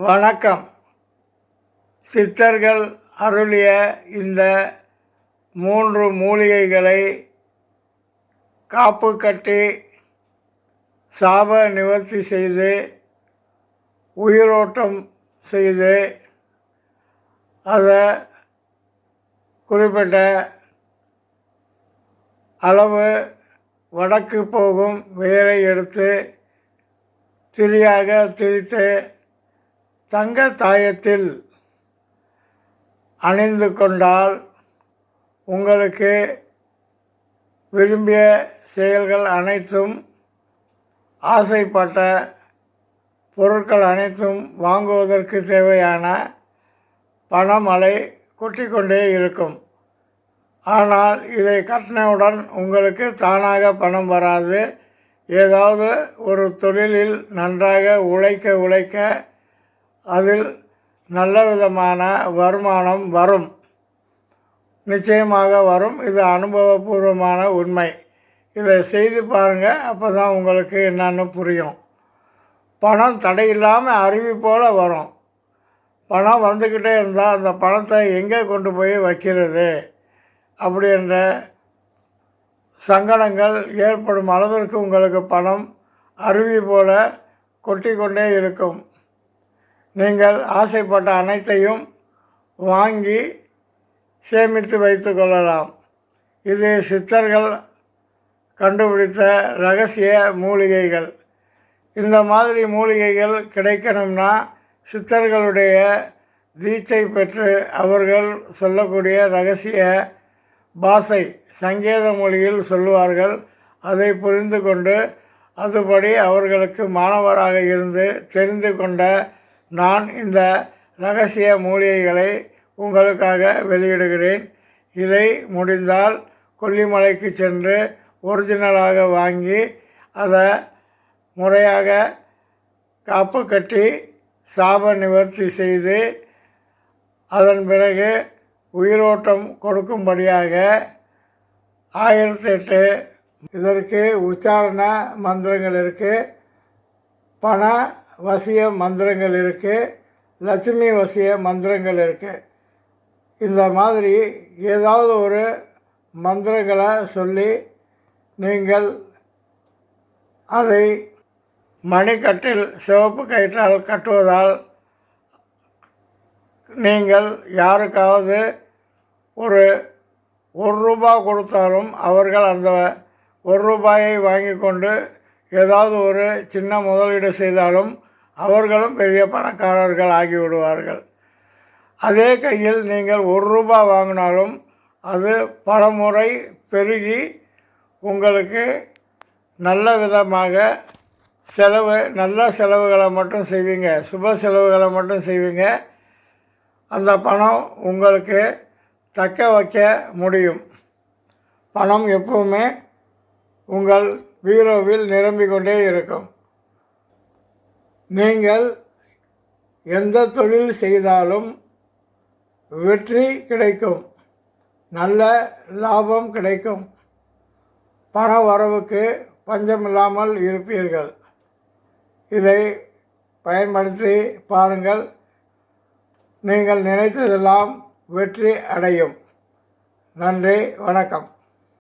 வணக்கம். சித்தர்கள் அருளிய இந்த மூன்று மூலிகைகளை காப்பு கட்டி சாப நிவர்த்தி செய்து உயிரோட்டம் செய்து அதை குறிப்பிட்ட அளவு வடக்கு போகும் வேரை எடுத்து திரியாக திரித்து தங்க தாயத்தில் அணிந்து கொண்டால் உங்களுக்கு விரும்பிய செயல்கள் அனைத்தும் ஆசைப்பட்ட பொருட்கள் அனைத்தும் வாங்குவதற்கு தேவையான பணமழை கொட்டிக்கொண்டே இருக்கும். ஆனால் இதை கட்டினவுடன் உங்களுக்கு தானாக பணம் வராது. ஏதாவது ஒரு தொழிலில் நன்றாக உழைக்க உழைக்க அதில் நல்ல விதமான வருமானம் வரும். நிச்சயமாக வரும். இது அனுபவபூர்வமான உண்மை. இதை செய்து பாருங்கள் அப்போ தான் உங்களுக்கு என்னென்னு புரியும். பணம் தடையில்லாமல் அருவி போல் வரும். பணம் வந்துக்கிட்டே இருந்தால் அந்த பணத்தை எங்கே கொண்டு போய் வைக்கிறது அப்படி என்ற சங்கடங்கள் ஏற்படும் அளவிற்கு உங்களுக்கு பணம் அருவி போல் கொட்டி கொண்டே இருக்கும். நீங்கள் ஆசைப்பட்ட அனைத்தையும் வாங்கி சேமித்து வைத்து கொள்ளலாம். இது சித்தர்கள் கண்டுபிடித்த ரகசிய மூலிகைகள். இந்த மாதிரி மூலிகைகள் கிடைக்கணும்னா சித்தர்களுடைய தீட்சை பெற்று அவர்கள் சொல்லக்கூடிய ரகசிய பாஷை சங்கேத மொழியில் சொல்லுவார்கள். அதை புரிந்து கொண்டு அதுபடி அவர்களுக்கு மாணவராக இருந்து தெரிந்து கொண்ட நான் இந்த ரகசிய மூலிகைகளை உங்களுக்காக வெளியிடுகிறேன். இதை முடிந்தால் கொல்லிமலைக்கு சென்று ஒரிஜினலாக வாங்கி அதை முறையாக காப்பு கட்டி சாப நிவர்த்தி செய்து அதன் பிறகு உயிரோட்டம் கொடுக்கும்படியாக ஆயிரத்தி எட்டு இதற்கு உச்சாரண மந்திரங்கள் இருக்குது பண வசிய மந்திரங்கள் இருக்குது லட்சுமி வசிய மந்திரங்கள் இருக்குது இந்த மாதிரி ஏதாவது ஒரு மந்திரங்களை சொல்லி நீங்கள் அதை மணிக்கட்டில் சிவப்பு கயிற்றால் கட்டுவதால் நீங்கள் யாருக்காவது ஒரு ஒரு ரூபா கொடுத்தாலும் அவர்கள் அந்த ஒரு ரூபாயை வாங்கி கொண்டு ஏதாவது ஒரு சின்ன முதலீடு செய்தாலும் அவர்களும் பெரிய பணக்காரர்கள் ஆகிவிடுவார்கள். அதே கையில் நீங்கள் ஒரு ரூபா வாங்கினாலும் அது பல முறை பெருகி உங்களுக்கு நல்ல விதமாக செலவு நல்ல செலவுகளை மட்டும் செய்வீங்க. சுப செலவுகளை மட்டும் செய்வீங்க. அந்த பணம் உங்களுக்கு தக்க வைக்க முடியும். பணம் எப்பவுமே உங்கள் பீரோவில் நிரம்பிக் கொண்டே இருக்கும். நீங்கள் எந்த தொழில் செய்தாலும் வெற்றி கிடைக்கும். நல்ல லாபம் கிடைக்கும். பண வரவுக்கு பஞ்சமில்லாமல் இருப்பீர்கள். இதை பயன்படுத்தி பாருங்கள். நீங்கள் நினைத்ததெல்லாம் வெற்றி அடையும். நன்றி வணக்கம்.